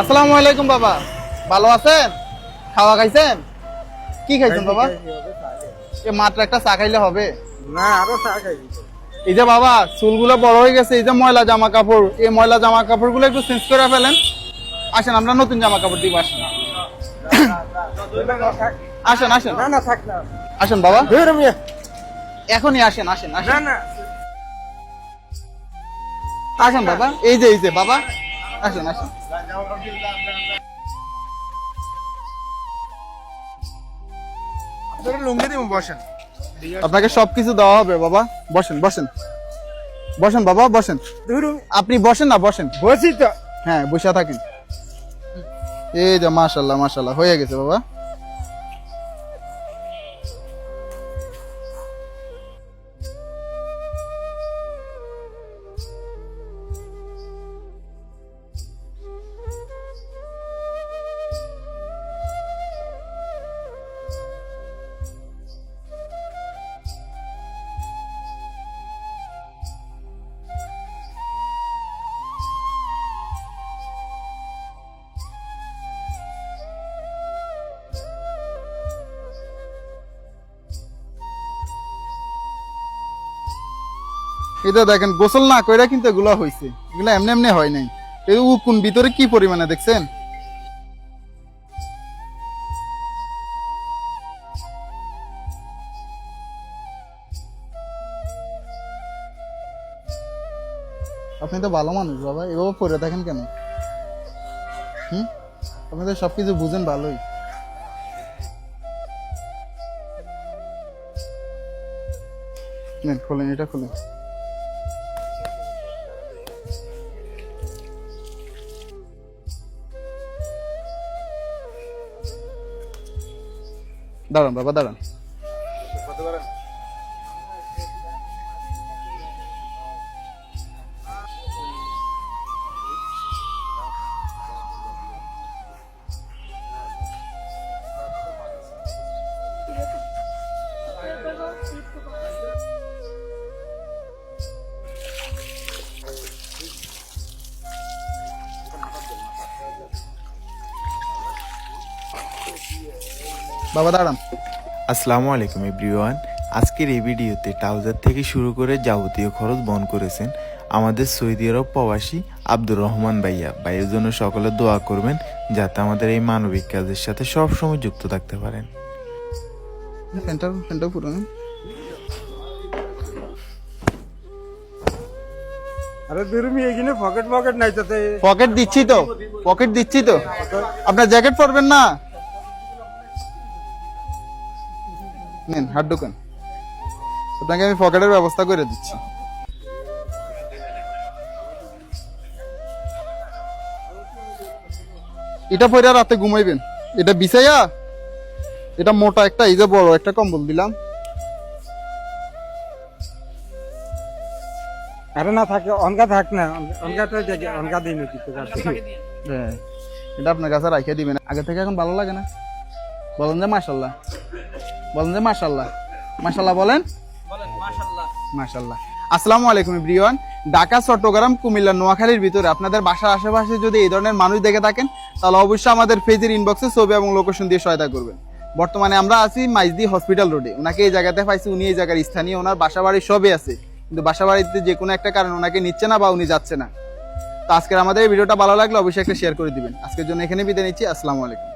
আসসালামু আলাইকুম বাবা। ভালো আছেন? খাওয়া খাইছেন? কি খাইছেন বাবা? এ মাত্র একটা চা খাইলে হবে? না আরও চা খাই এই যে বাবা চুলগুলো বড় হয়ে গেছে এই যে ময়লা জামা কাপড় এই ময়লা জামা কাপড়গুলো একটু চেঞ্জ করে ফেলেন। আসেন আমরা নতুন জামা কাপড় দিব আসেন। আসেন আসেন। না না থাক না। আসেন বাবা। এখনই আসেন আসেন আসেন। না। আসেন বাবা। এই যে এই যে বাবা। আসেন আসেন। লুঙ্গি দিব বসেন। আপনাকে সবকিছু দেওয়া হবে বাবা। বসেন বসেন। বসেন বাবা বসেন। আপনি বসেন না বসেন। বসি তো। হ্যাঁ বসে থাকেন। এই যে মাশাল্লাহ মাশাল্লাহ হয়ে গেছে বাবা। এটা দেখেন, গোসল না কইরা কিন্তু এগুলো হয়েছে এগুলো এমনি এমনি হয় নাই। এই উকুন ভিতরে কি পরিমাণে দেখছেন? আপনি তো ভালো মানুষ, বাবা। এভাবে পড়ে থাকেন কেন? হুম? আপনি তো সবকিছু বুঝেন ভালোই। খোলেন, এটা খোলেন। দাঁড়ান বাবা দাঁড়ান বাবা দাঁড়ান। আসসালামু আলাইকুম এভরিওয়ান। আজকের এই ভিডিওতে ট্রাউজার থেকে শুরু করে যাবতীয় খরচ বহন করেছেন আমাদের সৌদি আরব প্রবাসী আব্দুর রহমান ভাইয়া। ভাইয়ের জন্য সকলে দোয়া করবেন যাতে আমাদের এই মানবিক কাজের সাথে সবসময় যুক্ত থাকতে পারেন। ফ্যানটা ফ্যানটা পুরো আরে এখানে পকেট পকেট নাই তাতে। পকেট দিচ্ছি তো পকেট দিচ্ছি তো। আপনার জ্যাকেট পরবেন না? নেন হাত ঢুকান। আপনাকে আমি পকেটের ব্যবস্থা করে দিচ্ছি। এটা পরে রাতে ঘুমাইবেন। এটা বিছাইয়া এটা মোটা একটা এই যে বড় একটা কম্বল দিলাম। আরে না থাকে অনকা থাক না অনকা তো জায়গা অনকা তো হ্যাঁ। এটা আপনার কাছে রাখিয়ে দিবেন। আগে থেকে এখন ভালো লাগে না। বলেন যে মাশাল্লাহ বলেন যে মাশাল্লাহ মাশাল্লাহ বলেন? মাশাল্লাহ আসসালামু আলাইকুম ইব্রিয়ান ঢাকা চট্টগ্রাম কুমিল্লা নোয়াখালীর ভিতরে আপনাদের বাসার আশেপাশে যদি এই ধরনের মানুষ দেখে থাকেন তাহলে অবশ্যই আমাদের ফেজের ইনবক্সে ছবি এবং লোকেশন দিয়ে সহায়তা করবেন। বর্তমানে আমরা আছি মাইজদি হসপিটাল রোডে ওনাকে এই জায়গাতে পাইছি উনি এই জায়গার স্থানীয় ওনার বাসা বাড়ি সবই আছে। কিন্তু বাসা বাড়িতে যে কোনো একটা কারণ ওনাকে নিচ্ছে না বা উনি যাচ্ছে না। তো আজকের আমাদের এই ভিডিওটা ভালো লাগলে অবশ্যই একটা শেয়ার করে দিবেন। আজকের জন্য এখানে বিদায় নিচ্ছি। আসসালামু আলাইকুম।